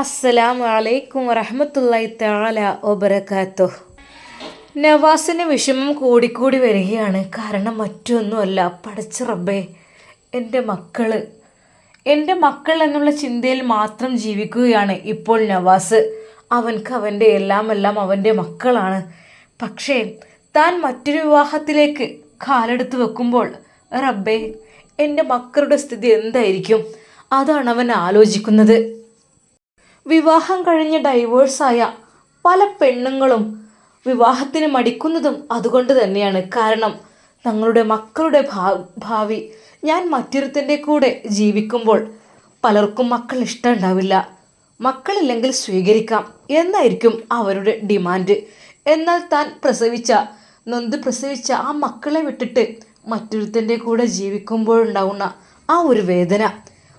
അസ്സലാമു അലൈക്കും വറഹമത്തല്ലായി തആല വബറകാത്തു നവാസിന് വിഷമം കൂടിക്കൂടി വരികയാണ്. കാരണം മറ്റൊന്നുമല്ല പടച്ച റബ്ബേ എന്റെ മക്കൾ. എന്റെ മക്കൾ എന്നുള്ള ചിന്തയിൽ മാത്രം ജീവിക്കുകയാണ് ഇപ്പോൾ നവാസ്. അവൻക്ക് അവന്റെ എല്ലാം എല്ലാം അവന്റെ മക്കളാണ്. പക്ഷേ താൻ മറ്റൊരു വിവാഹത്തിലേക്ക് കാലെടുത്ത് വെക്കുമ്പോൾ റബ്ബേ എന്റെ മക്കളുടെ സ്ഥിതി എന്തായിരിക്കും? അതാണ് അവൻ ആലോചിക്കുന്നത്. വിവാഹം കഴിഞ്ഞ് ഡൈവേഴ്സായ പല പെണ്ണുങ്ങളും വിവാഹത്തിന് മടിക്കുന്നതും അതുകൊണ്ട് തന്നെയാണ്. കാരണം തങ്ങളുടെ മക്കളുടെ ഭാവി ഞാൻ മറ്റൊരുത്തന്റെ കൂടെ ജീവിക്കുമ്പോൾ പലർക്കും മക്കൾ ഇഷ്ടമുണ്ടാവില്ല മക്കളില്ലെങ്കിൽ സ്വീകരിക്കാം എന്നായിരിക്കും അവരുടെ ഡിമാൻഡ് എന്നാൽ താൻ പ്രസവിച്ച നൊന്ത് പ്രസവിച്ച ആ മക്കളെ വിട്ടിട്ട് മറ്റൊരുത്തന്റെ കൂടെ ജീവിക്കുമ്പോഴുണ്ടാവുന്ന ആ ഒരു വേദന.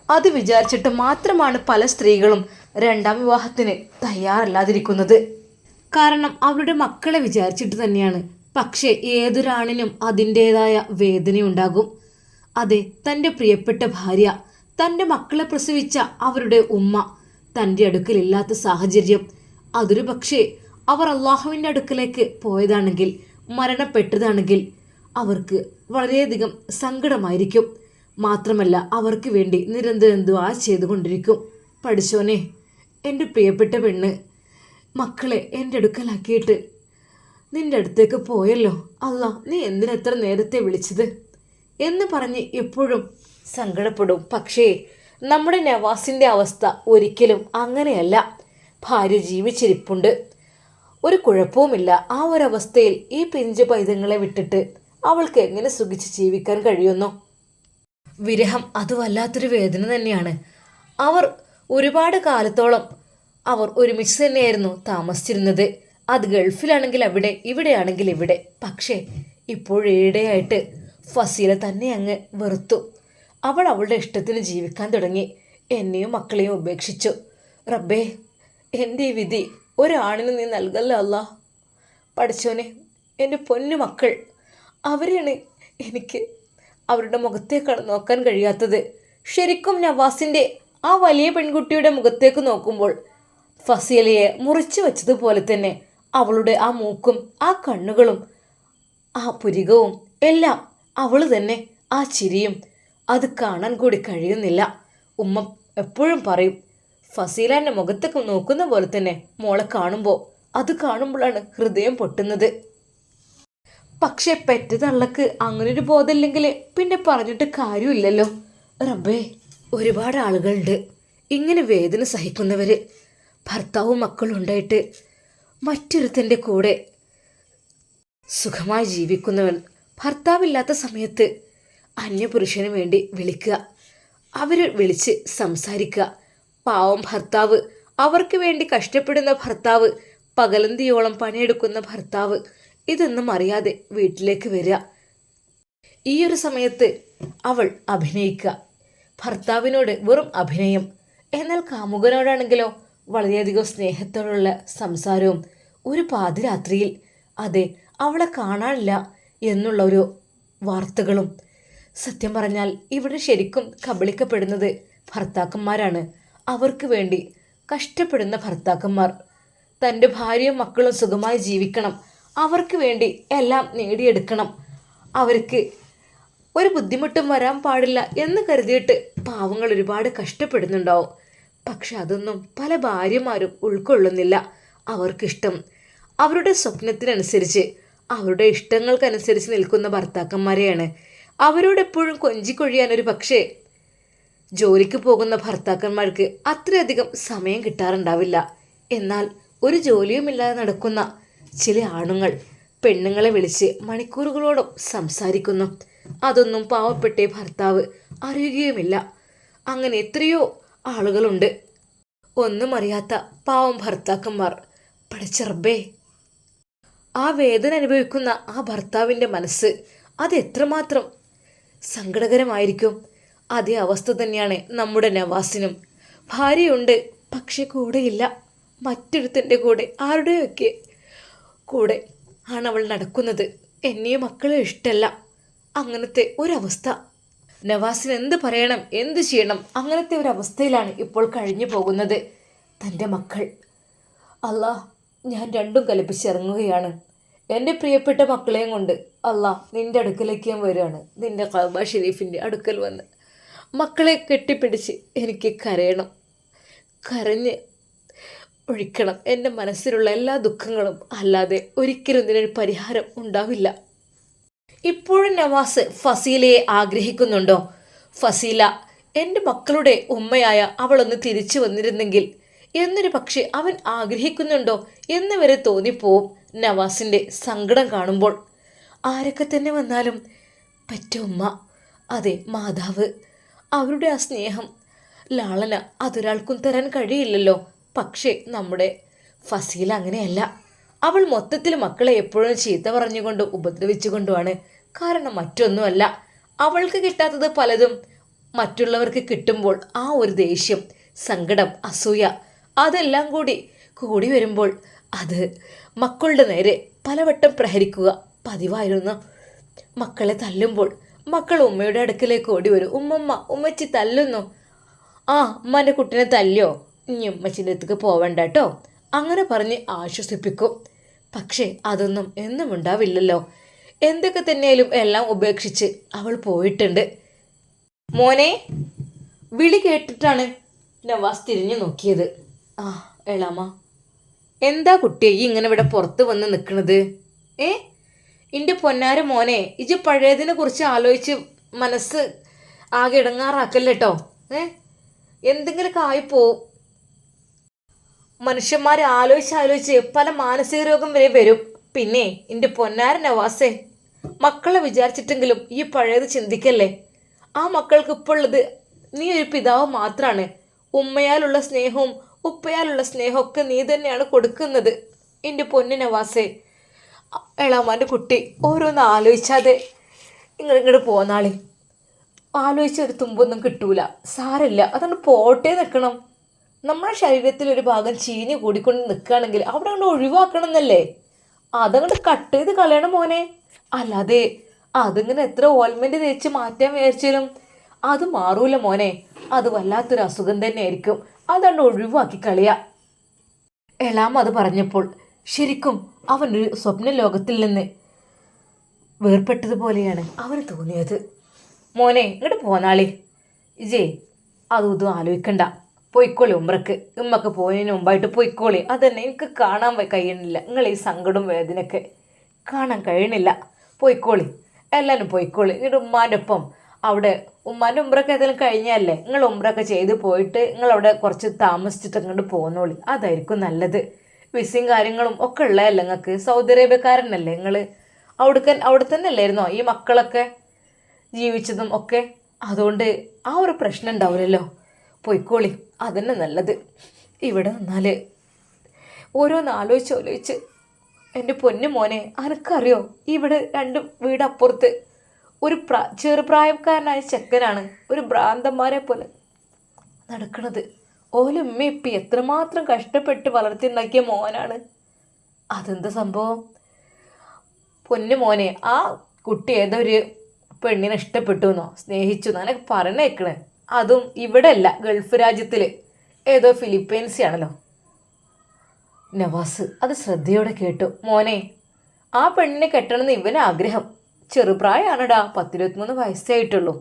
അത് വിചാരിച്ചിട്ട് മാത്രമാണ് പല സ്ത്രീകളും രണ്ടാം വിവാഹത്തിന് തയ്യാറല്ലാതിരിക്കുന്നത്. കാരണം അവരുടെ മക്കളെ വിചാരിച്ചിട്ട് തന്നെയാണ്. പക്ഷേ ഏതൊരാണിനും അതിന്റേതായ വേദനയുണ്ടാകും. അതെ തന്റെ പ്രിയപ്പെട്ട ഭാര്യ തന്റെ മക്കളെ പ്രസവിച്ച അവരുടെ ഉമ്മ തന്റെ അടുക്കലില്ലാത്ത സാഹചര്യം. അതൊരു പക്ഷേ അവർ അള്ളാഹുവിന്റെ അടുക്കലേക്ക് പോയതാണെങ്കിൽ മരണപ്പെട്ടതാണെങ്കിൽ അവർക്ക് വളരെയധികം സങ്കടമായിരിക്കും. മാത്രമല്ല അവർക്ക് വേണ്ടി നിരന്തരം ദ്വാ ചെയ്തുകൊണ്ടിരിക്കും. പഠിച്ചോനെ. എന്റെ പ്രിയപ്പെട്ട പെണ്ണ് മക്കളെ എന്റെ അടുക്കലാക്കിയിട്ട്. നിന്റെ അടുത്തേക്ക് പോയല്ലോ. അല്ല നീ എന്തിനെത്ര നേരത്തെ വിളിച്ചത്? എന്ന് പറഞ്ഞ് എപ്പോഴും സങ്കടപ്പെടും. പക്ഷേ നമ്മുടെ നവാസിന്റെ അവസ്ഥ ഒരിക്കലും അങ്ങനെയല്ല. ഭാര്യ ജീവിച്ചിരിപ്പുണ്ട്. ഒരു കുഴപ്പവുമില്ല. ആ ഒരവസ്ഥയിൽ ഈ പിഞ്ചു പൈതങ്ങളെ വിട്ടിട്ട് അവൾക്ക് എങ്ങനെ സുഖിച്ച് ജീവിക്കാൻ കഴിയുന്നു? വിരഹം അത് വല്ലാത്തൊരു വേദന തന്നെയാണ്. അവർ ഒരുപാട് കാലത്തോളം അവർ ഒരുമിച്ച് തന്നെയായിരുന്നു താമസിച്ചിരുന്നത്. അത് ഗൾഫിലാണെങ്കിൽ അവിടെ ഇവിടെയാണെങ്കിൽ ഇവിടെ. പക്ഷേ ഇപ്പോഴേടെയായിട്ട് ഫസീല തന്നെ അങ്ങ് വെറുത്തു. അവൾ അവളുടെ ഇഷ്ടത്തിന് ജീവിക്കാൻ തുടങ്ങി. എന്നെയും മക്കളെയും ഉപേക്ഷിച്ചു. റബ്ബേ എന്റെ വിധി ഒരാണിന് നീ നൽകല്ല അല്ല. പഠിച്ചോനെ എന്റെ പൊന്നു മക്കൾ അവരെയാണ് എനിക്ക് അവരുടെ മുഖത്തേക്കാണ് നോക്കാൻ കഴിയാത്തത്. ശരിക്കും നവാസിന്റെ ആ വലിയ പെൺകുട്ടിയുടെ മുഖത്തേക്ക് നോക്കുമ്പോൾ ഫസീലയെ മുറിച്ചു വെച്ചതുപോലെ തന്നെ അവളുടെ ആ മൂക്കും ആ കണ്ണുകളും ആ പുരികവും എല്ലാം അവൾ തന്നെ ആ ചിരിയും അത് കാണാൻ കൂടി കഴിയുന്നില്ല. ഉമ്മ എപ്പോഴും പറയും ഫസീലാന്റെ മുഖത്തേക്ക് നോക്കുന്ന പോലെ തന്നെ മോളെ കാണുമ്പോൾ അത് കാണുമ്പോഴാണ് ഹൃദയം പൊട്ടുന്നത്. പക്ഷെ പെറ്റ തള്ളക്ക് അങ്ങനൊരു ബോധമില്ലെങ്കിൽ പിന്നെ പറഞ്ഞിട്ട് കാര്യമില്ലല്ലോ. റബ്ബേ. ഒരുപാട് ആളുകളുണ്ട്. ഇങ്ങനെ വേദന സഹിക്കുന്നവർ ഭർത്താവും മക്കളും ഉണ്ടായിട്ട് മറ്റൊരുത്തന്റെ കൂടെ സുഖമായി ജീവിക്കുന്നവൻ ഭർത്താവില്ലാത്ത സമയത്ത് അന്യപുരുഷന് വേണ്ടി വിളിക്കുക. അവർ വിളിച്ച് സംസാരിക്കുക. പാവം ഭർത്താവ് അവർക്ക് വേണ്ടി കഷ്ടപ്പെടുന്ന ഭർത്താവ് പകലന്തിയോളം പണിയെടുക്കുന്ന ഭർത്താവ് ഇതൊന്നും അറിയാതെ വീട്ടിലേക്ക് വരിക. ഈ ഒരു സമയത്ത് അവൾ അഭിനയിക്കുക. ഭർത്താവിനോട് വെറും അഭിനയം. എന്നാൽ കാമുകനോടാണെങ്കിലോ വളരെയധികം സ്നേഹത്തോടുള്ള സംസാരവും ഒരു പാതിരാത്രിയിൽ അതെ അവളെ കാണാനില്ല എന്നുള്ള ഒരു വാർത്തകളും. സത്യം പറഞ്ഞാൽ ഇവിടെ ശരിക്കും കബളിക്കപ്പെടുന്നത് ഭർത്താക്കന്മാരാണ്. അവർക്ക് വേണ്ടി കഷ്ടപ്പെടുന്ന ഭർത്താക്കന്മാർ. തന്റെ ഭാര്യയും മക്കളും സുഖമായി ജീവിക്കണം. അവർക്ക് വേണ്ടി എല്ലാം നേടിയെടുക്കണം. അവർക്ക് ഒരു ബുദ്ധിമുട്ടും വരാൻ പാടില്ല എന്ന് കരുതിയിട്ട് പാവങ്ങൾ ഒരുപാട് കഷ്ടപ്പെടുന്നുണ്ടാവും. പക്ഷെ അതൊന്നും പല ഭാര്യമാരും ഉൾക്കൊള്ളുന്നില്ല. അവർക്കിഷ്ടം അവരുടെ സ്വപ്നത്തിനനുസരിച്ച് അവരുടെ ഇഷ്ടങ്ങൾക്കനുസരിച്ച് നിൽക്കുന്ന ഭർത്താക്കന്മാരെയാണ്. അവരോടെപ്പോഴും കൊഞ്ചിക്കൊഴിയാൻ ഒരു പക്ഷേ ജോലിക്ക് പോകുന്ന ഭർത്താക്കന്മാർക്ക് അത്രയധികം സമയം കിട്ടാറുണ്ടാവില്ല. എന്നാൽ ഒരു ജോലിയുമില്ലാതെ നടക്കുന്ന ചില ആണുങ്ങൾ പെണ്ണുങ്ങളെ വിളിച്ച് മണിക്കൂറുകളോടും സംസാരിക്കുന്നു. അതൊന്നും പാവപ്പെട്ടേ ഭർത്താവ് അറിയുകയുമില്ല. അങ്ങനെ എത്രയോ ആളുകളുണ്ട്. ഒന്നും അറിയാത്ത പാവം ഭർത്താക്കന്മാർ. പഠിച്ചറബേ ആ വേദന അനുഭവിക്കുന്ന ആ ഭർത്താവിന്റെ മനസ്സ് അതെത്രമാത്രം സങ്കടകരമായിരിക്കും. അതേ അവസ്ഥ തന്നെയാണ് നമ്മുടെ നവാസിനും. ഭാര്യയുണ്ട് പക്ഷെ കൂടെയില്ല. മറ്റൊരുത്തന്റെ കൂടെ ആരുടെയൊക്കെ കൂടെ ആണവൾ നടക്കുന്നത്. എന്നെയും മക്കളെ ഇഷ്ടമല്ല അങ്ങനത്തെ ഒരവസ്ഥ. നവാസിന് എന്ത് പറയണം എന്ത് ചെയ്യണം അങ്ങനത്തെ ഒരു അവസ്ഥയിലാണ് ഇപ്പോൾ കഴിഞ്ഞു പോകുന്നത് തന്റെ മക്കൾ. അല്ലാ ഞാൻ രണ്ടും കലപ്പിച്ചിറങ്ങുകയാണ്. എന്റെ പ്രിയപ്പെട്ട മക്കളെയും കൊണ്ട് അല്ലാ നിന്റെ അടുക്കലേക്ക് ഞാൻ വരികയാണ്. നിന്റെ കബ ഷെരീഫിന്റെ അടുക്കൽ വന്ന് മക്കളെ കെട്ടിപ്പിടിച്ച് എനിക്ക് കരയണം. കരഞ്ഞ് ഒഴിക്കണം. എന്റെ മനസ്സിലുള്ള എല്ലാ ദുഃഖങ്ങളും അല്ലാതെ ഒരിക്കലും ഇതിനൊരു പരിഹാരം ഉണ്ടാവില്ല. ഇപ്പോഴും നവാസ് ഫസീലയെ ആഗ്രഹിക്കുന്നുണ്ടോ? ഫസീല എന്റെ മക്കളുടെ ഉമ്മയായ അവളൊന്ന് തിരിച്ചു വന്നിരുന്നെങ്കിൽ എന്നൊരു പക്ഷേ അവൻ ആഗ്രഹിക്കുന്നുണ്ടോ എന്ന് വരെ തോന്നിപ്പോവും നവാസിന്റെ സങ്കടം കാണുമ്പോൾ. ആരൊക്കെ തന്നെ വന്നാലും പറ്റ ഉമ്മ അതെ മാതാവ്. അവരുടെ ആ സ്നേഹം ലാളന അതൊരാൾക്കും തരാൻ കഴിയില്ലല്ലോ. പക്ഷേ നമ്മുടെ ഫസീല അങ്ങനെയല്ല. അവൾ മൊത്തത്തിൽ മക്കളെ എപ്പോഴും ചീത്ത പറഞ്ഞുകൊണ്ടും ഉപദ്രവിച്ചുകൊണ്ടുമാണ് കാരണം മറ്റൊന്നുമല്ല. അവൾക്ക് കിട്ടാത്തത് പലതും മറ്റുള്ളവർക്ക് കിട്ടുമ്പോൾ ആ ഒരു ദേഷ്യം സങ്കടം അസൂയ അതെല്ലാം കൂടി കൂടി വരുമ്പോൾ അത് മക്കളുടെ നേരെ പലവട്ടം പ്രഹരിക്കുക പതിവായിരുന്നു. മക്കളെ തല്ലുമ്പോൾ മക്കൾ ഉമ്മയുടെ അടുക്കലേക്ക് ഓടി വരും. ഉമ്മമ്മ ഉമ്മച്ചി തല്ലുന്നു. ആ ഉമ്മന്റെ കുട്ടീനെ തല്ലിയോ? ഇനി ഉമ്മച്ചിന്റെ അടുത്തേക്ക് പോവണ്ട കേട്ടോ അങ്ങനെ പറഞ്ഞ് ആശ്വസിപ്പിക്കും. പക്ഷേ അതൊന്നും എന്നും ഉണ്ടാവില്ലല്ലോ. എന്തൊക്കെ തന്നെയാലും എല്ലാം ഉപേക്ഷിച്ച് അവൾ പോയിട്ടുണ്ട്. മോനെ വിളി കേട്ടിട്ടാണ് നവാസ് തിരിഞ്ഞു നോക്കിയത്. ആ എളാമ എന്താ കുട്ടിയെ ഈ ഇങ്ങനെ ഇവിടെ പുറത്ത് വന്ന് നിൽക്കണത്? ഏ? എന്റെ പൊന്നാര മോനെ ഇജ് പഴയതിനെ കുറിച്ച് ആലോചിച്ച് മനസ്സ് ആകെ ഇടങ്ങാറാക്കല്ലേ കേട്ടോ ഏ? എന്തെങ്കിലുമൊക്കെ ആയിപ്പോവും മനുഷ്യന്മാർ ആലോചിച്ച് ആലോചിച്ച് പല മാനസിക രോഗം വരെ വരും. പിന്നെ എന്റെ പൊന്നാര നവാസേ മക്കളെ വിചാരിച്ചിട്ടെങ്കിലും ഈ പഴയത് ചിന്തിക്കല്ലേ? ആ മക്കൾക്ക് ഇപ്പോൾ ഉള്ളത് നീ ഒരു പിതാവ് മാത്രമാണ് ഉമ്മയാലുള്ള സ്നേഹവും ഉപ്പയാലുള്ള സ്നേഹമൊക്കെ നീ തന്നെയാണ് കൊടുക്കുന്നത്. എന്റെ പൊന്നു നവാസേ എളാമാന്റെ കുട്ടി ഓരോന്ന് ആലോചിച്ചാതെ ഇങ്ങനെ ഇങ്ങോട്ട് പോന്നാളി ആലോചിച്ചൊരു തുമ്പൊന്നും കിട്ടൂല. സാരല്ല അതുകൊണ്ട് പോട്ടെ നിൽക്കണം നമ്മുടെ ശരീരത്തിൽ ഒരു ഭാഗം ചീഞ്ഞ് കൂടിക്കൊണ്ട് നിൽക്കുകയാണെങ്കിൽ അവിടെ കൊണ്ട് ഒഴിവാക്കണം എന്നല്ലേ അതങ്ങോട്ട് കട്ട് ചെയ്ത് കളയണം മോനെ. അല്ലാതെ അതിങ്ങനെ എത്ര ഓൽമെന്റ് തേച്ച് മാറ്റാൻ വിചാരിച്ചാലും അത് മാറൂല മോനെ. അത് വല്ലാത്തൊരു അസുഖം തന്നെയായിരിക്കും. അതണ്ട് ഒഴിവാക്കി കളിയ. എളാം അത് പറഞ്ഞപ്പോൾ ശരിക്കും അവനൊരു സ്വപ്ന ലോകത്തിൽ നിന്ന് വേർപ്പെട്ടതുപോലെയാണ് അവന് തോന്നിയത്. മോനെ ഇങ്ങോട്ട് പോന്നാളി. ഇജേ അതും ഇതും ആലോചിക്കണ്ട. പൊയ്ക്കോളി ഉമ്രക്ക്. ഉമ്മക്ക് പോയതിന് മുമ്പായിട്ട് പൊയ്ക്കോളി. അതന്നെ എനിക്ക് കാണാൻ കഴിയണില്ല. നിങ്ങൾ ഈ സങ്കടം വേദനയൊക്കെ കാണാൻ കഴിയണില്ല. പൊയ്ക്കോളി. എല്ലാവരും പൊയ്ക്കോളി. നിങ്ങളുടെ ഉമ്മാന്റെ ഒപ്പം അവിടെ ഉമ്മാന്റെ ഉമ്പ്രൊക്കെ ഏതെങ്കിലും കഴിഞ്ഞല്ലേ? നിങ്ങൾ ഉമ്രൊക്കെ ചെയ്ത് പോയിട്ട് നിങ്ങൾ അവിടെ കുറച്ച് താമസിച്ചിട്ട് അങ്ങോട്ട് പോന്നോളി. അതായിരിക്കും നല്ലത്. വിസയും കാര്യങ്ങളും ഒക്കെ ഉള്ളതല്ലേ നിങ്ങൾക്ക്? സൗദി അറേബ്യക്കാരനല്ലേ നിങ്ങൾ അവിടെ അവിടെ തന്നെ അല്ലായിരുന്നോ ഈ മക്കളൊക്കെ ജീവിച്ചതും ഒക്കെ? അതുകൊണ്ട് ആ ഒരു പ്രശ്നം ഉണ്ടാവില്ലല്ലോ. പൊയ്ക്കോളി അതന്നെ നല്ലത്. ഇവിടെ നിന്നാൽ ഓരോന്ന് ആലോചിച്ച് ആലോചിച്ച് എന്റെ പൊന്നു മോനെ അനക്കറിയോ? ഇവിടെ രണ്ട് വീടപ്പുറത്ത്. ഒരു പ്രാ ചെറുപ്രായക്കാരനായ ചെക്കനാണ് ഒരു ഭ്രാന്തന്മാരെ പോലെ നടക്കുന്നത് ഓലുമ്മ ഇപ്പം എത്രമാത്രം കഷ്ടപ്പെട്ട് വളർത്തിണ്ടാക്കിയ മോനാണ്. അതെന്താ സംഭവം? പൊന്നു മോനെ ആ കുട്ടി ഏതൊരു പെണ്ണിനെ ഇഷ്ടപ്പെട്ടു എന്നോ സ്നേഹിച്ചു എന്നാണ് പറഞ്ഞേക്കണേ. അതും ഇവിടെ അല്ല ഗൾഫ് രാജ്യത്തിൽ ഏതോ ഫിലിപ്പൈൻസി ആണല്ലോ നവാസ് അത് ശ്രദ്ധയോടെ കേട്ടു. മോനെ ആ പെണ്ണിനെ കെട്ടണമെന്ന് ഇവന് ആഗ്രഹം. ചെറുപ്രായമാണടാ പത്തിരുപത്തിമൂന്ന് വയസ്സായിട്ടുള്ളൂ.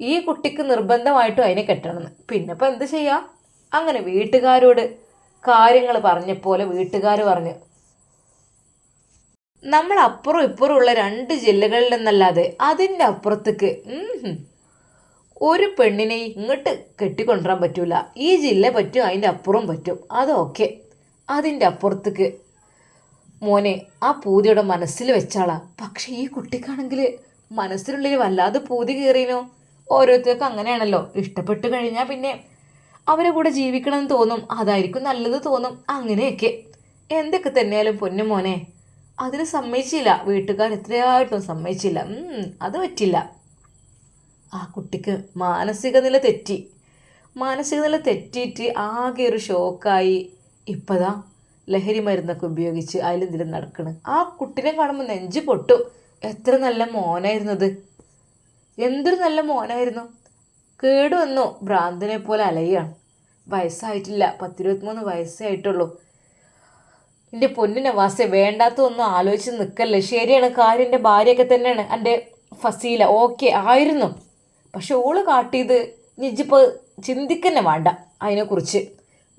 ഈ കുട്ടിക്ക് നിർബന്ധമായിട്ടും അതിനെ കെട്ടണമെന്ന്. പിന്നെ ഇപ്പം എന്ത് ചെയ്യാ? അങ്ങനെ വീട്ടുകാരോട് കാര്യങ്ങൾ പറഞ്ഞ പോലെ വീട്ടുകാർ പറഞ്ഞു. നമ്മൾ അപ്പുറം ഇപ്പുറം ഉള്ള രണ്ട് ജില്ലകളിൽ നിന്നല്ലാതെ അതിന്റെ അപ്പുറത്തേക്ക്. ഒരു പെണ്ണിനെ ഇങ്ങോട്ട് കെട്ടിക്കൊണ്ടുവരാൻ പറ്റൂല. ഈ ജില്ല പറ്റും അതിന്റെ അപ്പുറം പറ്റും. അതൊക്കെ അതിന്റെ അപ്പുറത്തേക്ക് മോനെ ആ പൂതിയുടെ മനസ്സിൽ വെച്ചാളാ. പക്ഷേ ഈ കുട്ടിക്കാണെങ്കിൽ മനസ്സിനുള്ളിൽ വല്ലാതെ പൂതി കയറിനോ ഓരോരുത്തർക്കും അങ്ങനെയാണല്ലോ. ഇഷ്ടപ്പെട്ട് കഴിഞ്ഞാൽ പിന്നെ അവരെ കൂടെ ജീവിക്കണമെന്ന് തോന്നും. അതായിരിക്കും നല്ലത് തോന്നും. അങ്ങനെയൊക്കെ. എന്തൊക്കെ തന്നെയാലും പൊന്നു മോനെ. അതിന് സമ്മതിച്ചില്ല. വീട്ടുകാർ എത്രയായിട്ടും സമ്മതിച്ചില്ല. അത് പറ്റില്ല. ആ കുട്ടിക്ക് മാനസിക നില തെറ്റി. മാനസിക നില തെറ്റിയിട്ട് ആകെ ഒരു ഷോക്കായി. ഇപ്പതാ ലഹരി മരുന്നൊക്കെ ഉപയോഗിച്ച് അതിലെന്തിലും നടക്കണ്. ആ കുട്ടിനെ കാണുമ്പോൾ നെഞ്ച് പൊട്ടും. എത്ര നല്ല മോനായിരുന്നത്. എന്തൊരു നല്ല മോനായിരുന്നു. കേടുവന്നു ഭ്രാന്തനെ പോലെ അലയാണ്. വയസ്സായിട്ടില്ല. പത്തിരുപത്തിമൂന്ന് വയസ്സേ ആയിട്ടുള്ളൂ. എന്റെ പൊന്നിനെ വാസേ വേണ്ടാത്തൊന്നും ആലോചിച്ച് നിൽക്കല്ലേ ശരിയാണ് കാര്യം എന്റെ ഭാര്യയൊക്കെ തന്നെയാണ്. എന്റെ ഫസീല ഓക്കെ ആയിരുന്നു. പക്ഷെ ഓൾ കാട്ടിയത് നിജിപ്പോൾ ചിന്തിക്കന്നെ വേണ്ട അതിനെക്കുറിച്ച്.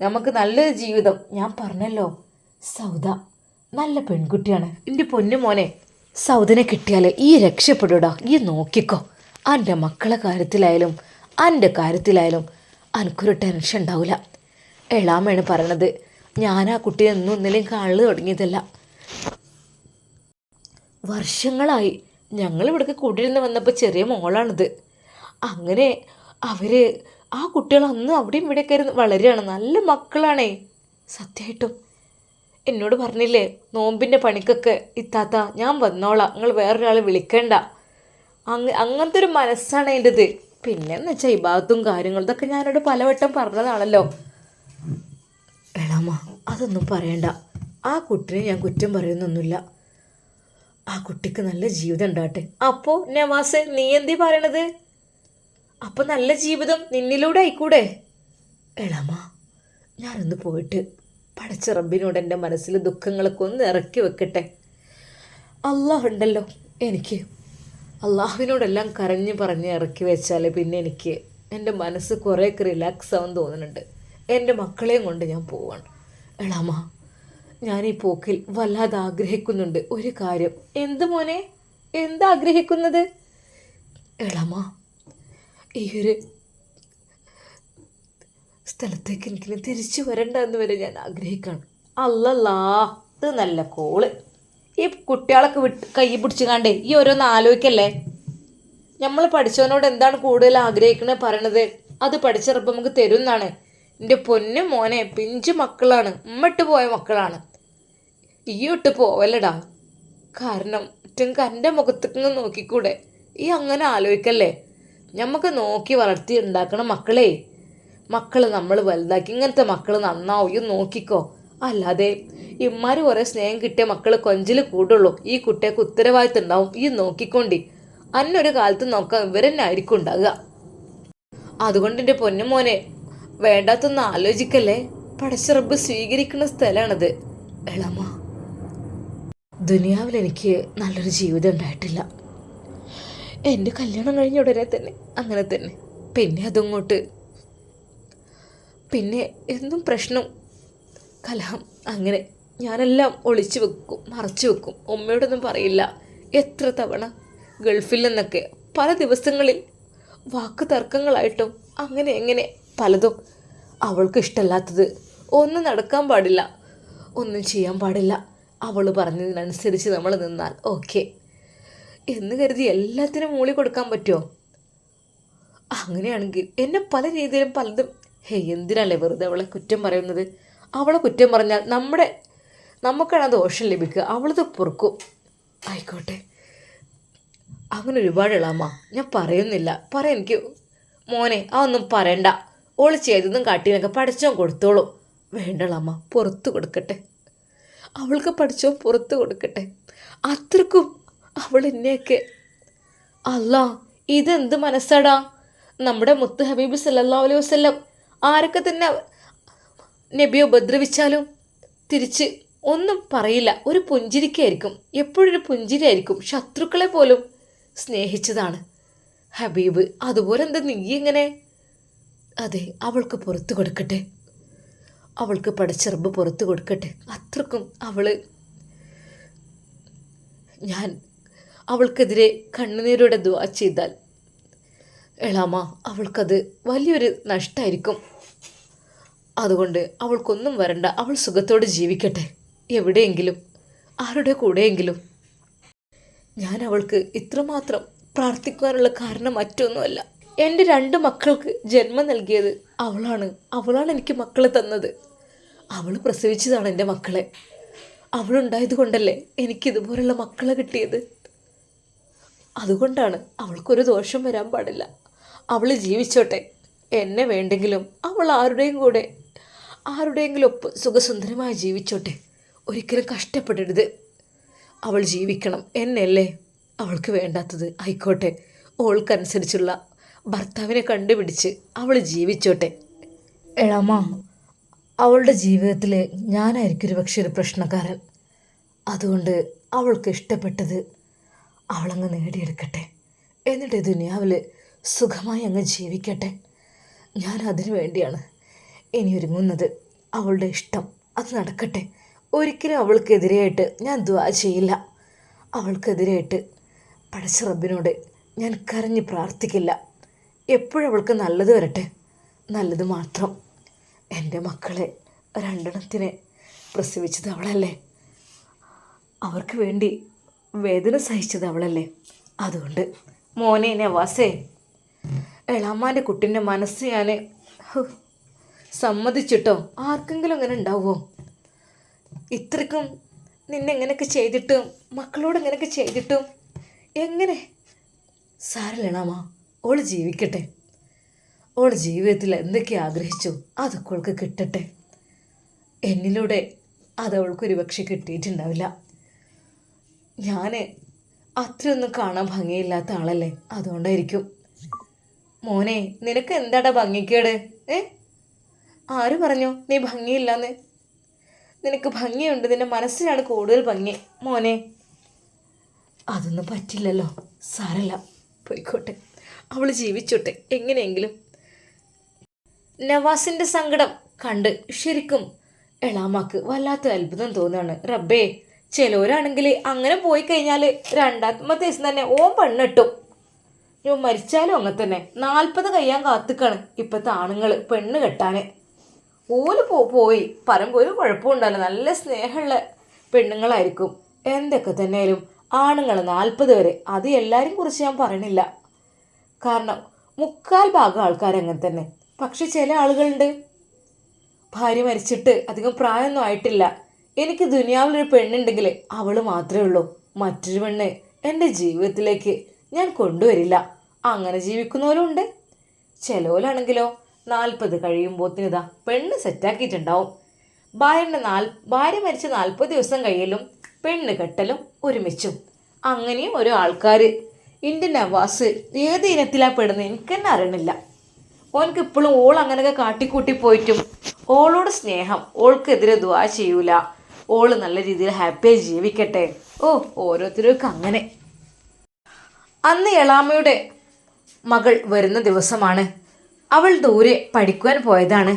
നമുക്ക് നല്ലൊരു ജീവിതം. ഞാൻ പറഞ്ഞല്ലോ സൗദ നല്ല പെൺകുട്ടിയാണ്. എന്റെ പൊന്നു മോനെ സൗദനെ കിട്ടിയാൽ ഈ രക്ഷപ്പെടൂടാ. ഈ നോക്കിക്കോ. എന്റെ മക്കളെ കാര്യത്തിലായാലും എന്റെ കാര്യത്തിലായാലും എനിക്കൊരു ടെൻഷൻ ഉണ്ടാവില്ല എളാമയാണ് പറഞ്ഞത് ഞാൻ ആ കുട്ടിയെ ഒന്നും ഇന്നലെയും കാണൽ തുടങ്ങിയതല്ല. വർഷങ്ങളായി ഞങ്ങൾ ഇവിടേക്ക് കൂടിയിരുന്ന് വന്നപ്പോൾ ചെറിയ മോളാണിത്. അങ്ങനെ അവർ ആ കുട്ടികൾ അന്ന് അവിടെയും ഇവിടെയൊക്കെ കയറി വളരുകയാണ്. നല്ല മക്കളാണേ. സത്യമായിട്ടും എന്നോട് പറഞ്ഞില്ലേ നോമ്പിന്റെ പണിക്കൊക്കെ ഇത്താത്ത ഞാൻ വന്നോളാം. നിങ്ങൾ വേറൊരാളെ വിളിക്കണ്ട. അങ്ങ അങ്ങനത്തെ ഒരു മനസ്സാണ് എന്റെത് പിന്നെന്ന് വെച്ചാൽ ഇബാദത്തും കാര്യങ്ങളും ഇതൊക്കെ ഞാനോട് പലവട്ടം പറഞ്ഞതാണല്ലോ. എളാമ അതൊന്നും പറയണ്ട. ആ കുട്ടിനെ ഞാൻ കുറ്റം പറയുന്നൊന്നുമില്ല. ആ കുട്ടിക്ക് നല്ല ജീവിതം ഉണ്ടാട്ടെ അപ്പോൾ നവാസ് നീ എന്തേ പറയണത്? അപ്പൊ നല്ല ജീവിതം നിന്നിലൂടെ ആയിക്കൂടെ? എളമ ഞാനൊന്ന് പോയിട്ട് പടച്ച റബ്ബിനോട് എന്റെ മനസ്സിൽ ദുഃഖങ്ങളൊക്കെ ഒന്ന് ഇറക്കി വെക്കട്ടെ. അള്ളാഹുണ്ടല്ലോ എനിക്ക്. അള്ളാഹുവിനോടെല്ലാം കരഞ്ഞ് പറഞ്ഞ് ഇറക്കി വെച്ചാൽ പിന്നെ എനിക്ക് എന്റെ മനസ്സ് കുറേയൊക്കെ റിലാക്സ് ആവാൻ തോന്നുന്നുണ്ട്. എന്റെ മക്കളെയും കൊണ്ട് ഞാൻ പോവാണ്. എളാമ ഞാൻ ഈ പോക്കിൽ വല്ലാതെ ആഗ്രഹിക്കുന്നുണ്ട് ഒരു കാര്യം. എന്ത് മോനെ? എന്താഗ്രഹിക്കുന്നത് എളാമ ഈ ഒരു സ്ഥലത്തേക്ക് എനിക്കിനി തിരിച്ചു വരണ്ട എന്ന് വരെ ഞാൻ ആഗ്രഹിക്കണം. അല്ലല്ലാ ഇത് നല്ല കോൾ. ഈ കുട്ടികളൊക്കെ വിട്ട് കൈ പിടിച്ചു കാണ്ടേ ഈ ഓരോന്ന് ആലോചിക്കല്ലേ? നമ്മൾ പഠിച്ചവനോട് എന്താണ് കൂടുതൽ ആഗ്രഹിക്കണേ പറയണത്? അത് പഠിച്ചപ്പോൾ നമുക്ക് തരും എന്നാണ് എന്റെ പൊന്നു മോനെ പിഞ്ചു മക്കളാണ്. ഉമ്മട്ട് പോയ മക്കളാണ്. ഈ ഇട്ട് പോവല്ലടാ. കാരണം മറ്റും എന്റെ മുഖത്തേക്ക് നോക്കിക്കൂടെ? ഈ അങ്ങനെ ആലോചിക്കല്ലേ? ഞമ്മക്ക് നോക്കി വളർത്തി ഉണ്ടാക്കണം മക്കളെ മക്കൾ നമ്മൾ വലുതാക്കി ഇങ്ങനത്തെ മക്കൾ നന്നാവും. നോക്കിക്കോ. അല്ലാതെ ഇമ്മാര് കുറേ സ്നേഹം കിട്ടിയ മക്കൾ കൊഞ്ചിൽ കൂടുള്ളൂ. ഈ കുട്ടിയൊക്കെ ഉത്തരവാദിത്തം ഉണ്ടാവും. ഈ നോക്കിക്കൊണ്ടി. അന്നൊരു കാലത്ത് നോക്കാൻ ഇവരെന്നെ ആയിരിക്കും ഉണ്ടാകുക അതുകൊണ്ട് എന്റെ പൊന്നുമോനെ വേണ്ടാത്തൊന്ന് ആലോചിക്കല്ലേ? പടച്ചറബ് സ്വീകരിക്കുന്ന സ്ഥലമാണത് എളമ ദുനിയാവിൽ എനിക്ക് നല്ലൊരു ജീവിതം ഉണ്ടായിട്ടില്ല. എന്റെ കല്യാണം കഴിഞ്ഞ ഉടനെ തന്നെ അങ്ങനെ തന്നെ. പിന്നെ അതങ്ങോട്ട്. പിന്നെ എന്നും പ്രശ്നം. കലഹം അങ്ങനെ ഞാനെല്ലാം ഒളിച്ചു വെക്കും മറച്ചു വെക്കും. ഉമ്മയോടൊന്നും പറയില്ല. എത്ര തവണ ഗൾഫിൽ നിന്നൊക്കെ പല ദിവസങ്ങളിൽ വാക്ക് തർക്കങ്ങളായിട്ടും അങ്ങനെ എങ്ങനെ പലതും അവൾക്ക് ഇഷ്ടമല്ലാത്തത് ഒന്നും നടക്കാൻ പാടില്ല. ഒന്നും ചെയ്യാൻ പാടില്ല. അവൾ പറഞ്ഞതിനനുസരിച്ച് നമ്മൾ നിന്നാൽ. ഓക്കെ. എന്ന് കരുതി എല്ലാത്തിനും മൂളി കൊടുക്കാൻ പറ്റുമോ അങ്ങനെയാണെങ്കിൽ എന്നെ പല രീതിയിലും പലതും ഹേ എന്തിനല്ലേ വെറുതെ അവളെ കുറ്റം പറയുന്നത്? അവളെ കുറ്റം പറഞ്ഞാൽ നമ്മുടെ നമുക്കാണ് ദോഷം ലഭിക്കുക. അവളത് പൊറുക്കും. ആയിക്കോട്ടെ. അങ്ങനെ ഒരുപാട് ഇളാമ്മ. ഞാൻ പറയുന്നില്ല. പറ എനിക്ക്. മോനെ അതൊന്നും പറയണ്ട. ഓൾ ചെയ്തതും കാട്ടിനൊക്കെ പഠിച്ചോ കൊടുത്തോളൂ. വേണ്ടളമ്മ പുറത്തു കൊടുക്കട്ടെ. അവൾക്ക് പഠിച്ചോ പുറത്തു കൊടുക്കട്ടെ. അത്രക്കും അവൾ എന്നെയൊക്കെ അല്ല ഇതെന്ത് മനസ്സടാ? നമ്മുടെ മുത്ത് ഹബീബ് സല്ലാ അലൈഹി വസ്ലം ആരൊക്കെ തന്നെ നബിയെ ഉപദ്രവിച്ചാലും തിരിച്ച് ഒന്നും പറയില്ല. ഒരു പുഞ്ചിരിക്കായിരിക്കും. എപ്പോഴൊരു പുഞ്ചിരിയായിരിക്കും. ശത്രുക്കളെ പോലും സ്നേഹിച്ചതാണ് ഹബീബ്. അതുപോലെ എന്താ നീ ഇങ്ങനെ? അതെ അവൾക്ക് പുറത്തു കൊടുക്കട്ടെ. അവൾക്ക് പടച്ചെറുമ്പ് പുറത്തു കൊടുക്കട്ടെ. അത്രക്കും അവൾ ഞാൻ അവൾക്കെതിരെ കണ്ണുനീരോടെ ദ ചെയ്താൽ. എളാമ അവൾക്കത് വലിയൊരു നഷ്ടമായിരിക്കും അതുകൊണ്ട് അവൾക്കൊന്നും വരണ്ട. അവൾ സുഖത്തോടെ ജീവിക്കട്ടെ. എവിടെയെങ്കിലും ആരുടെ കൂടെയെങ്കിലും. ഞാൻ അവൾക്ക് ഇത്രമാത്രം പ്രാർത്ഥിക്കുവാനുള്ള കാരണം മറ്റൊന്നുമല്ല. എന്റെ രണ്ട് മക്കൾക്ക് ജന്മം നൽകിയത് അവളാണ്. അവളാണ് എനിക്ക് മക്കളെ തന്നത്. അവൾ പ്രസവിച്ചതാണ് എന്റെ മക്കളെ. അവളുണ്ടായത് കൊണ്ടല്ലേ എനിക്കിതുപോലുള്ള മക്കളെ കിട്ടിയത്? അതുകൊണ്ടാണ് അവൾക്കൊരു ദോഷം വരാൻ പാടില്ല. അവൾ ജീവിച്ചോട്ടെ. എന്നെ വേണ്ടെങ്കിലും അവൾ ആരുടെയും കൂടെ ആരുടെയെങ്കിലും ഒപ്പ് സുഖസുന്ദരമായി ജീവിച്ചോട്ടെ. ഒരിക്കലും കഷ്ടപ്പെടരുത്. അവൾ ജീവിക്കണം. എന്നല്ലേ അവൾക്ക് വേണ്ടാത്തത്. ആയിക്കോട്ടെ. ഓൾക്കനുസരിച്ചുള്ള ഭർത്താവിനെ കണ്ടുപിടിച്ച് അവൾ ജീവിച്ചോട്ടെ. എളാമ അവളുടെ ജീവിതത്തിൽ ഞാനായിരിക്കും ഒരു പക്ഷേ ഒരു പ്രശ്നക്കാരൻ. അതുകൊണ്ട് അവൾക്ക് ഇഷ്ടപ്പെട്ടത് അവളങ്ങ് നേടിയെടുക്കട്ടെ. എന്നിട്ട് ദുനിയാവിൽ സുഖമായി അങ്ങ് ജീവിക്കട്ടെ. ഞാൻ അതിനു വേണ്ടിയാണ് ഇനി ഒരുങ്ങുന്നത്. അവളുടെ ഇഷ്ടം അത് നടക്കട്ടെ. ഒരിക്കലും അവൾക്കെതിരെയായിട്ട് ഞാൻ ദ്വാ ചെയ്യില്ല. അവൾക്കെതിരെയായിട്ട് പടച്ച റബ്ബിനോട് ഞാൻ കരഞ്ഞ് പ്രാർത്ഥിക്കില്ല. എപ്പോഴും അവൾക്ക് നല്ലത് വരട്ടെ. നല്ലത് മാത്രം. എന്റെ മക്കളെ രണ്ടെണ്ണത്തിനെ പ്രസവിച്ചത് അവളല്ലേ? അവർക്ക് വേണ്ടി വേദന സഹിച്ചത് അവളല്ലേ? അതുകൊണ്ട്. മോനെ നവാസേ. എളാമാന്റെ കുട്ടീന്റെ മനസ്സ് ഞാൻ സമ്മതിച്ചിട്ടോ? ആർക്കെങ്കിലും അങ്ങനെ ഉണ്ടാവുമോ ഇത്രക്കും നിന്നെ എങ്ങനെയൊക്കെ ചെയ്തിട്ടും മക്കളോട് എങ്ങനെയൊക്കെ ചെയ്തിട്ടും എങ്ങനെ? സാരല്ലണാമ ഓൾ ജീവിക്കട്ടെ. ഓൾ ജീവിതത്തിൽ എന്തൊക്കെ ആഗ്രഹിച്ചു അതൊക്കെ അവൾക്ക് കിട്ടട്ടെ. എന്നിലൂടെ അതവൾക്കൊരു പക്ഷെ കിട്ടിയിട്ടുണ്ടാവില്ല. ഞാൻ അത്രയൊന്നും കാണാൻ ഭംഗിയില്ലാത്ത ആളല്ലേ? അതുകൊണ്ടായിരിക്കും. മോനെ നിനക്ക് എന്താടാ ഭംഗിക്കേട്? ഏ? ആര് പറഞ്ഞു നീ ഭംഗിയില്ലാന്ന്? നിനക്ക് ഭംഗിയുണ്ട് നിന്റെ മനസ്സിനാണ് കൂടുതൽ ഭംഗി. മോനെ. അതൊന്നും പറ്റില്ലല്ലോ. സാരല്ല. പോയിക്കോട്ടെ. അവൾ ജീവിച്ചോട്ടെ. എങ്ങനെയെങ്കിലും. നവാസിന്റെ സങ്കടം കണ്ട് ശരിക്കും എളാമാക്ക് വല്ലാത്ത അത്ഭുതം തോന്നുകയാണ്. റബ്ബേ ചിലവരാണെങ്കിൽ അങ്ങനെ പോയി കഴിഞ്ഞാൽ രണ്ടാമത്തെ ദിവസം തന്നെ ഓൻ പെണ്ണിട്ടും. ഞാൻ മരിച്ചാലും അങ്ങനെ തന്നെ. നാൽപ്പത് കഴിയാൻ കാത്തുക്കാണ് ഇപ്പോഴത്തെ ആണുങ്ങൾ പെണ്ണ് കെട്ടാൻ ഓൽ പോ പോയി. പറയുമ്പോൾ ഒരു കുഴപ്പമുണ്ടല്ലോ നല്ല സ്നേഹമുള്ള പെണ്ണുങ്ങളായിരിക്കും. എന്തൊക്കെ തന്നെയാലും ആണുങ്ങൾ നാൽപ്പത് വരെ. അത് എല്ലാവരും കുറിച്ച് ഞാൻ പറയണില്ല. കാരണം മുക്കാൽ ഭാഗം ആൾക്കാർ അങ്ങനെ തന്നെ. പക്ഷെ ചില ആളുകളുണ്ട്. ഭാര്യ മരിച്ചിട്ട് അധികം പ്രായമൊന്നും ആയിട്ടില്ല. എനിക്ക് ദുനിയാവിലൊരു പെണ്ണുണ്ടെങ്കിൽ അവൾ മാത്രമേ ഉള്ളൂ. മറ്റൊരു പെണ്ണ് എന്റെ ജീവിതത്തിലേക്ക് ഞാൻ കൊണ്ടുവരില്ല. അങ്ങനെ ജീവിക്കുന്നവരും ഉണ്ട് ചിലവരാണെങ്കിലോ നാൽപ്പത് കഴിയുമ്പോഴത്തേനിതാ പെണ്ണ് സെറ്റാക്കിയിട്ടുണ്ടാവും. ഭാര്യന്റെ നാൽ ഭാര്യ മരിച്ച നാൽപ്പത് ദിവസം കഴിയലും പെണ്ണ് കെട്ടലും ഒരുമിച്ചും. അങ്ങനെയും ഒരു ആൾക്കാർ ഇന്ത്യൻ നവാസ് ഏത് ഇനത്തിലാണ് പെടുന്നത് എനിക്ക് തന്നെ അറിയണില്ല. ഓനക്ക് ഇപ്പോഴും ഓൾ അങ്ങനെയൊക്കെ കാട്ടിക്കൂട്ടി പോയിട്ടും ഓളോട് സ്നേഹം ഓൾക്കെതിരെ ദ്വാ ചെയ്യൂല. ഓൾ നല്ല രീതിയിൽ ഹാപ്പിയായി ജീവിക്കട്ടെ. ഓ ഓരോരുത്തർക്കും അങ്ങനെ. അന്ന് എളാമയുടെ മകൾ വരുന്ന ദിവസമാണ്. അവൾ ദൂരെ പഠിക്കുവാൻ പോയതാണ്.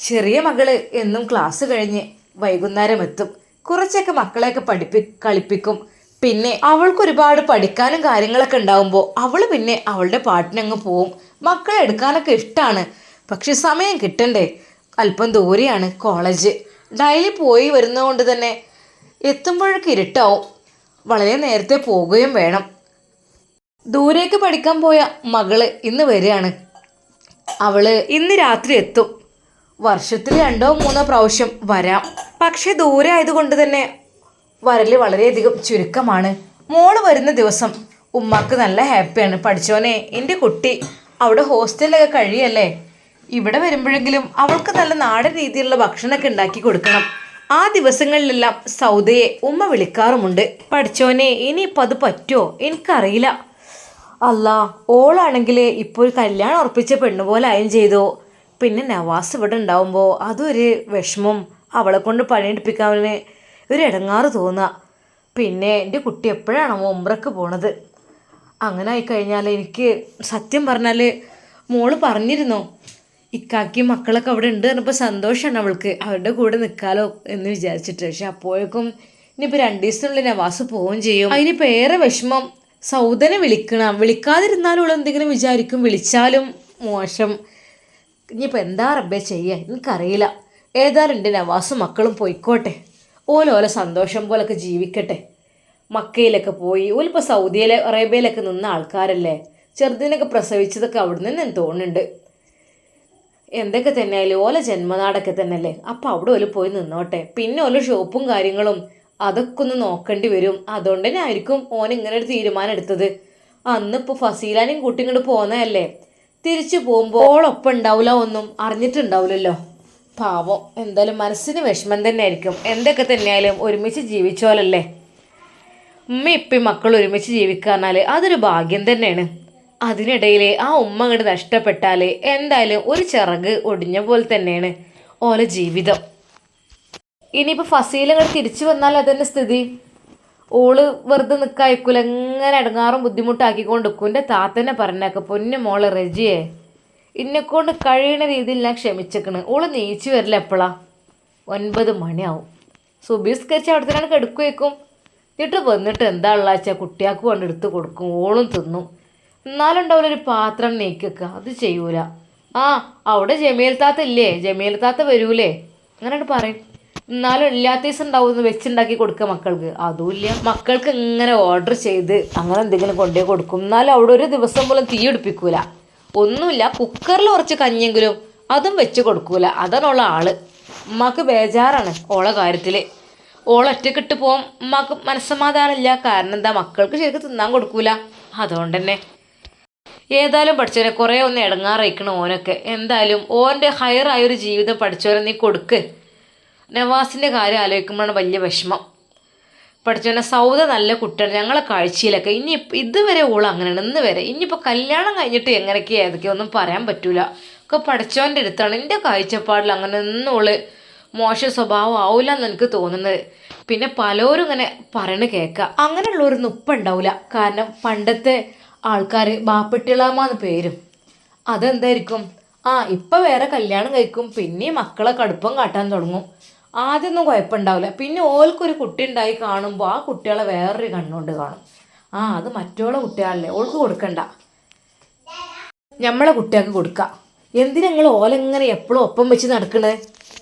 ചെറിയ മകൾ എന്നും ക്ലാസ് കഴിഞ്ഞ് വൈകുന്നേരം എത്തും. കുറച്ചൊക്കെ മക്കളെയൊക്കെ പഠിപ്പി കളിപ്പിക്കും. പിന്നെ അവൾക്ക് ഒരുപാട് പഠിക്കാനും കാര്യങ്ങളൊക്കെ ഉണ്ടാവുമ്പോൾ അവൾ പിന്നെ അവളുടെ പാട്ടിനങ്ങ് പോവും. മക്കളെ എടുക്കാനൊക്കെ ഇഷ്ടമാണ് പക്ഷെ സമയം കിട്ടണ്ടേ. അല്പം ദൂരെയാണ് കോളേജ്. ഡെയിലി പോയി വരുന്നതുകൊണ്ട് തന്നെ എത്തുമ്പോഴൊക്കെ ഇരുട്ടാവും. വളരെ നേരത്തെ പോവുകയും വേണം. ദൂരേക്ക് പഠിക്കാൻ പോയ മകൾ ഇന്ന് വരികയാണ്. അവൾ ഇന്ന് രാത്രി എത്തും. വർഷത്തിൽ രണ്ടോ മൂന്നോ പ്രാവശ്യം വരാം. പക്ഷെ ദൂരെ ആയതുകൊണ്ട് തന്നെ വരൽ വളരെയധികം ചുരുക്കമാണ്. മോൾ വരുന്ന ദിവസം ഉമ്മാക്ക് നല്ല ഹാപ്പിയാണ്. പഠിച്ചോനെ എന്റെ കുട്ടി അവിടെ ഹോസ്റ്റലിലൊക്കെ കഴിയല്ലേ? ഇവിടെ വരുമ്പോഴെങ്കിലും അവൾക്ക് നല്ല നാടൻ രീതിയിലുള്ള ഭക്ഷണമൊക്കെ ഉണ്ടാക്കി കൊടുക്കണം. ആ ദിവസങ്ങളിലെല്ലാം സൗദയെ ഉമ്മ വിളിക്കാറുമുണ്ട്. പഠിച്ചോനെ ഇനിയിപ്പോൾ അത് പറ്റുമോ എനിക്കറിയില്ല. അല്ല ഓളാണെങ്കിൽ ഇപ്പോൾ ഒരു കല്യാണം ഉറപ്പിച്ച പെണ്ണ് പോലെ ആയും ചെയ്തോ? പിന്നെ നവാസ് ഇവിടെ ഉണ്ടാവുമ്പോൾ അതൊരു വിഷമം. അവളെ കൊണ്ട് പണിയെടുപ്പിക്കാന് ഒരു ഇടങ്ങാറ് തോന്നുക പിന്നെ എന്റെ കുട്ടി എപ്പോഴാണോ ഒമ്പ്രക്ക് പോണത്? അങ്ങനെ ആയിക്കഴിഞ്ഞാൽ എനിക്ക് സത്യം പറഞ്ഞാൽ മോൾ പറഞ്ഞിരുന്നു? ഇക്കാക്കി മക്കളൊക്കെ അവിടെ ഉണ്ട് പറഞ്ഞപ്പോൾ സന്തോഷമാണ് അവൾക്ക്. അവരുടെ കൂടെ നിൽക്കാലോ എന്ന് വിചാരിച്ചിട്ട്. പക്ഷെ അപ്പോഴേക്കും ഇനിയിപ്പോൾ രണ്ട് ദിവസത്തിനുള്ളിൽ നവാസ് പോവുകയും ചെയ്യും. അതിനിപ്പോൾ ഏറെ വിഷമം സൗദനെ വിളിക്കണം. വിളിക്കാതിരുന്നാലും ഉള്ള എന്തെങ്കിലും വിചാരിക്കും. വിളിച്ചാലും മോശം. ഇനിയിപ്പോൾ എന്താ റബ്ബേ ചെയ്യുക എനിക്കറിയില്ല. ഏതായാലും എന്റെ നവാസും മക്കളും പോയിക്കോട്ടെ. ഓലോല സന്തോഷം പോലൊക്കെ ജീവിക്കട്ടെ. മക്കയിലൊക്കെ പോയി. ഓലിപ്പോൾ സൗദിയിലെ അറേബ്യയിലൊക്കെ നിന്ന ആൾക്കാരല്ലേ? ചെറുതിനൊക്കെ പ്രസവിച്ചതൊക്കെ അവിടെ നിന്ന് തോന്നുന്നുണ്ട്. എന്തൊക്കെ തന്നെയായാലും ഓല ജന്മനാടൊക്കെ തന്നെയല്ലേ? അപ്പം അവിടെ ഓൽ പോയി നിന്നോട്ടെ. പിന്നെ ഓല ഷോപ്പും കാര്യങ്ങളും അതൊക്കെ ഒന്ന് നോക്കേണ്ടി വരും. അതുകൊണ്ട് തന്നെ ആയിരിക്കും ഓൻ ഇങ്ങനെ ഒരു തീരുമാനം എടുത്തത്. അന്നിപ്പോൾ ഫസീലാനെയും കൂട്ടി ഇങ്ങോട്ട് പോന്നതല്ലേ? തിരിച്ചു പോകുമ്പോൾ ഓളൊപ്പം ഉണ്ടാവില്ല ഒന്നും അറിഞ്ഞിട്ടുണ്ടാവില്ലല്ലോ പാവം. എന്തായാലും മനസ്സിന് വിഷമം തന്നെ ആയിരിക്കും. എന്തൊക്കെ തന്നെയായാലും ഒരുമിച്ച് ജീവിച്ചോലല്ലേ? ഉമ്മ ഇപ്പം മക്കൾ ഒരുമിച്ച് ജീവിക്കുക പറഞ്ഞാൽ അതൊരു ഭാഗ്യം തന്നെയാണ്. അതിനിടയിൽ ആ ഉമ്മ അങ്ങോട്ട് നഷ്ടപ്പെട്ടാൽ എന്തായാലും ഒരു ചിറക് ഒടിഞ്ഞ പോലെ തന്നെയാണ് ഓലെ ജീവിതം. ഇനിയിപ്പോൾ അങ്ങോട്ട് തിരിച്ചു വന്നാൽ അതന്നെ സ്ഥിതി. ഓൾ വെറുതെ നിൽക്കായിക്കൂല എങ്ങനെ ഇടങ്ങാറും ബുദ്ധിമുട്ടാക്കിക്കൊണ്ട് നിൽക്കും എന്റെ താത്തനെ പറഞ്ഞേക്ക പൊന്നു മോളെ റെജിയെ ഇന്നെക്കൊണ്ട് കഴിയുന്ന രീതിയിൽ ഞാൻ ക്ഷമിച്ചേക്കണ്. ഓൾ നീച്ചു വരില്ല എപ്പോഴാ ഒൻപത് മണിയാവും. സുബീസ്കരിച്ച് അവിടെ തന്നെയാണ് കെടുക്കുവേക്കും എന്നിട്ട് വന്നിട്ട് എന്താ ഉള്ളാച്ചാൽ കുട്ടിയാക്ക് കുട്ടിയാൾക്ക് കൊണ്ട് എടുത്ത് കൊടുക്കും. ഓളും തിന്നും. എന്നാലും ഒരു പാത്രം നീക്കുക അത് ചെയ്യൂല. ആ അവിടെ ജമീൽ താത്ത ഇല്ലേ? ജമീൽ താത്ത വരൂലേ? അങ്ങനെയാണ് പറയും. എന്നാലും ഇല്ലാത്ത ദിവസം ഉണ്ടാവും വെച്ചുണ്ടാക്കി കൊടുക്കുക മക്കൾക്ക്. അതുമില്ല മക്കൾക്ക് ഇങ്ങനെ ഓർഡർ ചെയ്ത് അങ്ങനെ എന്തെങ്കിലും കൊണ്ടേ കൊടുക്കും. എന്നാലും അവിടെ ഒരു ദിവസം പോലും തീ പിടിപ്പിക്കൂല. ഒന്നുമില്ല. കുക്കറിൽ കുറച്ച് കഞ്ഞെങ്കിലും അതും വെച്ച് കൊടുക്കൂല. അതാണുള്ള ആൾ. ഉമ്മാക്ക് ബേജാറാണ് ഓളെ കാര്യത്തിൽ ഓളൊറ്റക്കിട്ട് പോകാൻ ഉമ്മാക്ക് മനസ്സമാധാനമില്ല കാരണം എന്താ? മക്കൾക്ക് ശരിക്കും തിന്നാൻ കൊടുക്കൂല. അതുകൊണ്ട് തന്നെ ഏതായാലും പഠിച്ചവനെ കുറേ ഒന്ന് ഇടങ്ങാറയിക്കണം ഓനൊക്കെ. എന്തായാലും ഓന്റെ ഹയറായൊരു ജീവിതം പഠിച്ചവനെ നീ കൊടുക്ക്. നവാസിന്റെ കാര്യം ആലോചിക്കുമ്പോഴാണ് വലിയ വിഷമം. പഠിച്ചവനെ സൗദ നല്ല കുട്ടിയാണ് ഞങ്ങളെ കാഴ്ചയിലൊക്കെ. ഇനി ഇതുവരെ ഓൾ അങ്ങനെയാണ് ഇന്ന് വരെ. ഇനിയിപ്പോൾ കല്യാണം കഴിഞ്ഞിട്ട് എങ്ങനെയൊക്കെ ഏതൊക്കെയോ ഒന്നും പറയാൻ പറ്റൂല. ഒക്കെ പഠിച്ചവന്റെ അടുത്താണ്. എന്റെ കാഴ്ചപ്പാടിൽ അങ്ങനെ ഒന്നും ഓൾ മോശ സ്വഭാവം ആവില്ല എന്ന് എനിക്ക് തോന്നുന്നത്. പിന്നെ പലരും ഇങ്ങനെ പറയണ കേൾക്കുക അങ്ങനെയുള്ളവരൊന്നും നുപ്പുണ്ടാവില്ല കാരണം പണ്ടത്തെ ആൾക്കാർ ബാപ്പട്ടിളാമെന്ന് പേരും. അതെന്തായിരിക്കും? ആ ഇപ്പം വേറെ കല്യാണം കഴിക്കും പിന്നെ മക്കളെ കടുപ്പം കാട്ടാൻ തുടങ്ങും. ആദ്യമൊന്നും കുഴപ്പമുണ്ടാവില്ല. പിന്നെ ഓൾക്കൊരു കുട്ടി ഉണ്ടായി കാണുമ്പോൾ ആ കുട്ടികളെ വേറൊരു കണ്ണുകൊണ്ട് കാണും. ആ അത് മറ്റോളെ കുട്ടികളല്ലേ? ഓൾക്ക് കൊടുക്കണ്ട. നമ്മളെ കുട്ടികൾക്ക് കൊടുക്കാം. എന്തിനാ നിങ്ങൾ ഓലെങ്ങനെ എപ്പോഴും ഒപ്പം വെച്ച് നടക്കണേ?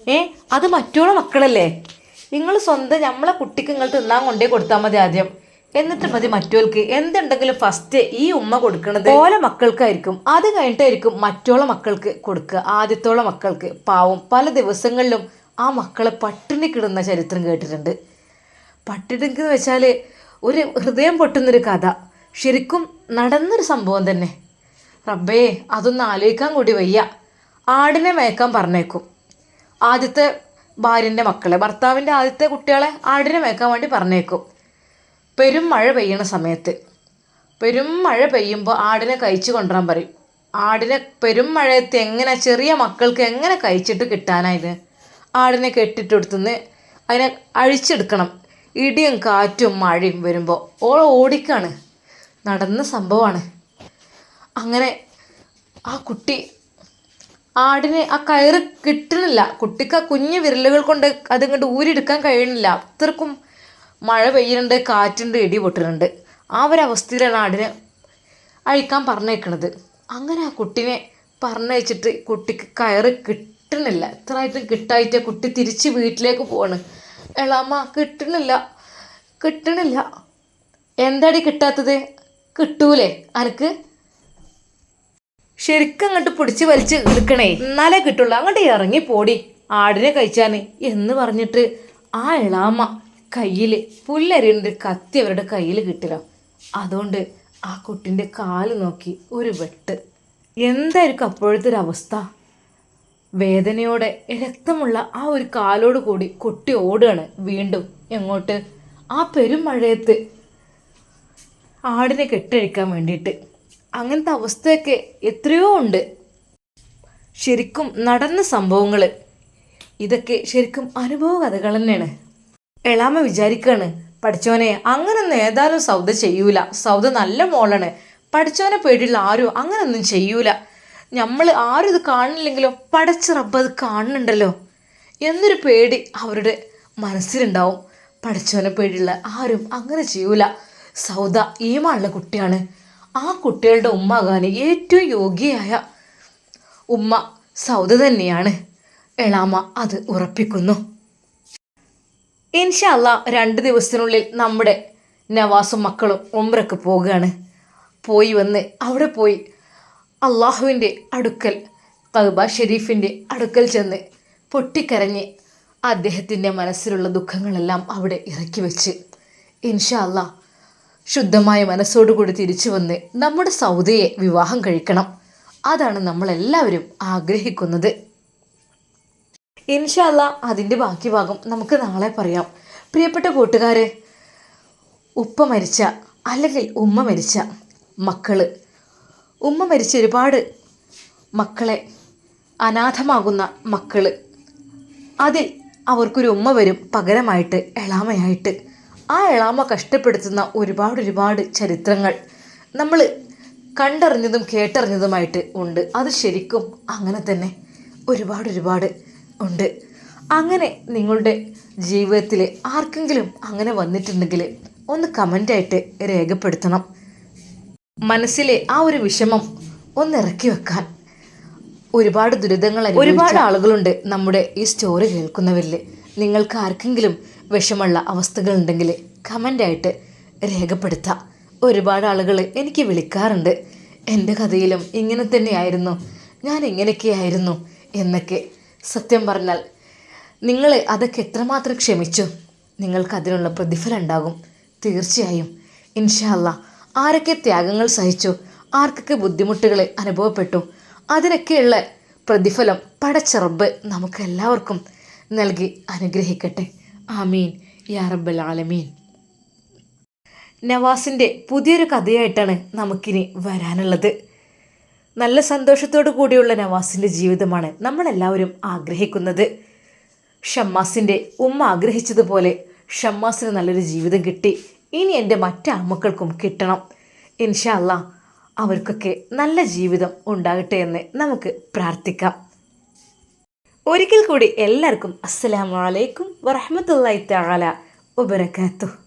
ഏ അത് മറ്റോളെ മക്കളല്ലേ? നിങ്ങൾ സ്വന്തം നമ്മളെ കുട്ടിക്ക് നിങ്ങൾ തിന്നാൻ കൊണ്ടേ കൊടുത്താൽ മതി ആദ്യം. എന്നിട്ട് മതി മറ്റോൾക്ക് എന്തുണ്ടെങ്കിലും ഫസ്റ്റ് ഈ ഉമ്മ കൊടുക്കണത് ഓലെ മക്കൾക്കായിരിക്കും. അത് കഴിഞ്ഞിട്ടായിരിക്കും മറ്റോളെ മക്കൾക്ക് കൊടുക്കുക. ആദ്യത്തോളെ മക്കൾക്ക്. പാവം പല ദിവസങ്ങളിലും ആ മക്കളെ പട്ടിണി കിടന്ന ചരിത്രം കേട്ടിട്ടുണ്ട്. പട്ടിണി എന്ന് വെച്ചാൽ ഒരു ഹൃദയം പൊട്ടുന്നൊരു കഥ. ശരിക്കും നടന്നൊരു സംഭവം തന്നെ. റബ്ബേ അതൊന്ന് ആലോചിക്കാൻ കൂടി വയ്യ. ആടിനെ മേക്കാൻ പറഞ്ഞേക്കും. ആദ്യത്തെ ഭാര്യന്റെ മക്കളെ ഭർത്താവിന്റെ ആദ്യത്തെ കുട്ടികളെ ആടിനെ മേക്കാൻ വേണ്ടി പറഞ്ഞേക്കും. പെരും മഴ പെയ്യണ സമയത്ത്. പെരും മഴ പെയ്യുമ്പോൾ ആടിനെ കഴിച്ചു കൊണ്ടുവരാൻ പറയും. ആടിനെ പെരും മഴയത്ത് എങ്ങനെ ചെറിയ മക്കൾക്ക് എങ്ങനെ കഴിച്ചിട്ട് കിട്ടാനായത് ആടിനെ കെട്ടിട്ടെടുത്തുനിന്ന് അതിനെ അഴിച്ചെടുക്കണം. ഇടിയും കാറ്റും മഴയും വരുമ്പോൾ ഓൾ ഓടിക്കാണ്. നടന്ന സംഭവമാണ് അങ്ങനെ ആ കുട്ടി ആടിന് ആ കയറ് കിട്ടണില്ല. കുട്ടിക്ക് ആ കുഞ്ഞു വിരലുകൾ കൊണ്ട് അതിങ്ങോട്ട് ഊരിയെടുക്കാൻ കഴിയണില്ല. അത്രക്കും മഴ പെയ്യുന്നുണ്ട് കാറ്റുണ്ട് ഇടി പൊട്ടുന്നുണ്ട്. ആ ഒരവസ്ഥയിലാണ് ആടിനെ അഴിക്കാൻ പറഞ്ഞേക്കണത്. അങ്ങനെ ആ കുട്ടിനെ പറഞ്ഞയച്ചിട്ട് കുട്ടിക്ക് കയറ് കിട്ടണില്ല ഇത്രയായിട്ടും കിട്ടായിട്ട് കുട്ടി തിരിച്ച് വീട്ടിലേക്ക് പോവാണ്. എളാമ്മ കിട്ടണില്ല കിട്ടണില്ല എന്താടി കിട്ടാത്തത്? കിട്ടൂലേ അനക്ക്? ശരിക്കും അങ്ങോട്ട് പിടിച്ച് വലിച്ച് എടുക്കണേ. എന്നാലേ കിട്ടുള്ളൂ. അങ്ങോട്ട് ഇറങ്ങി പോടി ആടിനെ കഴിച്ചാന് എന്ന് പറഞ്ഞിട്ട് ആ ഇളാമ്മ കയ്യിൽ പുല്ലരിയുന്നൊരു കത്തി അവരുടെ കയ്യിൽ കിട്ടില്ല അതുകൊണ്ട് ആ കുട്ടിന്റെ കാൽ നോക്കി ഒരു വെട്ട്. എന്തായിരിക്കും അപ്പോഴത്തെ ഒരു അവസ്ഥ? വേദനയോടെ രക്തമുള്ള ആ ഒരു കാലോട് കൂടി കുട്ടി ഓടുകയാണ് വീണ്ടും എങ്ങോട്ട്? ആ പെരുമഴയത്ത് ആടിനെ കെട്ടഴിക്കാൻ വേണ്ടിയിട്ട്. അങ്ങനത്തെ അവസ്ഥയൊക്കെ എത്രയോ ഉണ്ട്. ശരിക്കും നടന്ന സംഭവങ്ങൾ ഇതൊക്കെ ശരിക്കും അനുഭവ കഥകൾ തന്നെയാണ്. എളാമ വിചാരിക്കാണ് പഠിച്ചോനെ അങ്ങനൊന്നും ഏതായാലും സൗദ ചെയ്യൂല. സൗദ നല്ല മോളാണ്. പഠിച്ചോനെ പേടിയുള്ള ആരും അങ്ങനൊന്നും ചെയ്യൂല. നമ്മൾ ആരും ഇത് കാണുന്നില്ലെങ്കിലോ പഠിച്ച റബ്ബ് അത് കാണുന്നുണ്ടല്ലോ. എന്നൊരു പേടി അവരുടെ മനസ്സിലുണ്ടാവും. പഠിച്ചോനെ പേടിയുള്ള ആരും അങ്ങനെ ചെയ്യൂല. സൗദ ഈ ഈമാനുള്ള കുട്ടിയാണ്. ആ കുട്ടികളുടെ ഉമ്മാകാൻ ഏറ്റവും യോഗ്യയായ ഉമ്മ. സൗദ തന്നെയാണ്. എളാമ അത് ഉറപ്പിക്കുന്നു. ഇൻഷല്ല രണ്ട് ദിവസത്തിനുള്ളിൽ നമ്മുടെ നവാസും മക്കളും ഉമ്രക്ക് പോവുകയാണ് പോയി വന്ന് അവിടെ പോയി അള്ളാഹുവിന്റെ അടുക്കൽ തൗബ ഷെരീഫിന്റെ അടുക്കൽ ചെന്ന് പൊട്ടിക്കരഞ്ഞ് അദ്ദേഹത്തിന്റെ മനസ്സിലുള്ള ദുഃഖങ്ങളെല്ലാം അവിടെ ഇറക്കി വെച്ച് ഇൻഷല്ല ശുദ്ധമായ മനസ്സോടുകൂടി തിരിച്ചു വന്ന് നമ്മുടെ സൗദയെ വിവാഹം കഴിക്കണം. അതാണ് നമ്മളെല്ലാവരും ആഗ്രഹിക്കുന്നത്. ഇൻഷല്ല അതിന്റെ ബാക്കി ഭാഗം നമുക്ക് നാളെ പറയാം. പ്രിയപ്പെട്ട കൂട്ടുകാരെ ഉപ്പ മരിച്ച അല്ലെങ്കിൽ ഉമ്മ മരിച്ച മക്കൾ ഉമ്മ മരിച്ച ഒരുപാട് മക്കളെ അനാഥമാകുന്ന മക്കൾ അതിൽ അവർക്കൊരു ഉമ്മ വരും പകരമായിട്ട് എളാമയായിട്ട്. ആ എളാമ കഷ്ടപ്പെടുത്തുന്ന ഒരുപാട് ഒരുപാട് ചരിത്രങ്ങൾ നമ്മൾ കണ്ടറിഞ്ഞതും കേട്ടറിഞ്ഞതുമായിട്ട് ഉണ്ട്. അത് ശരിക്കും അങ്ങനെ തന്നെ ഒരുപാട് ഒരുപാട് ഉണ്ട്. അങ്ങനെ നിങ്ങളുടെ ജീവിതത്തിൽ ആർക്കെങ്കിലും അങ്ങനെ വന്നിട്ടുണ്ടെങ്കിൽ ഒന്ന് കമന്റായിട്ട് രേഖപ്പെടുത്തണം. മനസ്സിലെ ആ ഒരു വിഷമം ഒന്ന് ഇറക്കി വെക്കാൻ. ഒരുപാട് ദുരിതങ്ങൾ ഒരുപാട് ആളുകളുണ്ട്. നമ്മുടെ ഈ സ്റ്റോറി കേൾക്കുന്നവരിൽ നിങ്ങൾക്ക് ആർക്കെങ്കിലും വിഷമുള്ള അവസ്ഥകളുണ്ടെങ്കിൽ കമന്റായിട്ട് രേഖപ്പെടുത്താം. ഒരുപാട് ആളുകൾ എനിക്ക് വിളിക്കാറുണ്ട്. എന്റെ കഥയിലും ഇങ്ങനെ തന്നെയായിരുന്നു. ഞാൻ ഇങ്ങനെയൊക്കെയായിരുന്നു എന്നൊക്കെ സത്യം പറഞ്ഞാൽ നിങ്ങൾ അതൊക്കെ എത്രമാത്രം ക്ഷമിച്ചു? നിങ്ങൾക്ക് അതിനുള്ള പ്രതിഫലം ഉണ്ടാകും. തീർച്ചയായും. ഇൻഷാല്ല ആരൊക്കെ ത്യാഗങ്ങൾ സഹിച്ചു? ആർക്കൊക്കെ ബുദ്ധിമുട്ടുകൾ അനുഭവപ്പെട്ടു? അതിനൊക്കെയുള്ള പ്രതിഫലം പടച്ചറബ് നമുക്ക് എല്ലാവർക്കും നൽകി അനുഗ്രഹിക്കട്ടെ. ആമീൻ. യാ റബ്ബൽ ആലമീൻ. നവാസിന്റെ പുതിയൊരു കഥയായിട്ടാണ് നമുക്കിനി വരാനുള്ളത്. നല്ല സന്തോഷത്തോടു കൂടിയുള്ള നവാസിന്റെ ജീവിതമാണ് നമ്മളെല്ലാവരും ആഗ്രഹിക്കുന്നത്. ഷമ്മാസിന്റെ ഉമ്മ ആഗ്രഹിച്ചതുപോലെ ഷമ്മാസിന് നല്ലൊരു ജീവിതം കിട്ടി. ഇനി എന്റെ മറ്റാമക്കൾക്കും കിട്ടണം. ഇൻഷല്ല അവർക്കൊക്കെ നല്ല ജീവിതം ഉണ്ടാകട്ടെ എന്ന് നമുക്ക് പ്രാർത്ഥിക്കാം. ഒരിക്കൽ കൂടി എല്ലാവർക്കും അസ്സലാമു അലൈക്കും വറഹ്മത്തുള്ളാഹി തആല വബറകാതുഹു.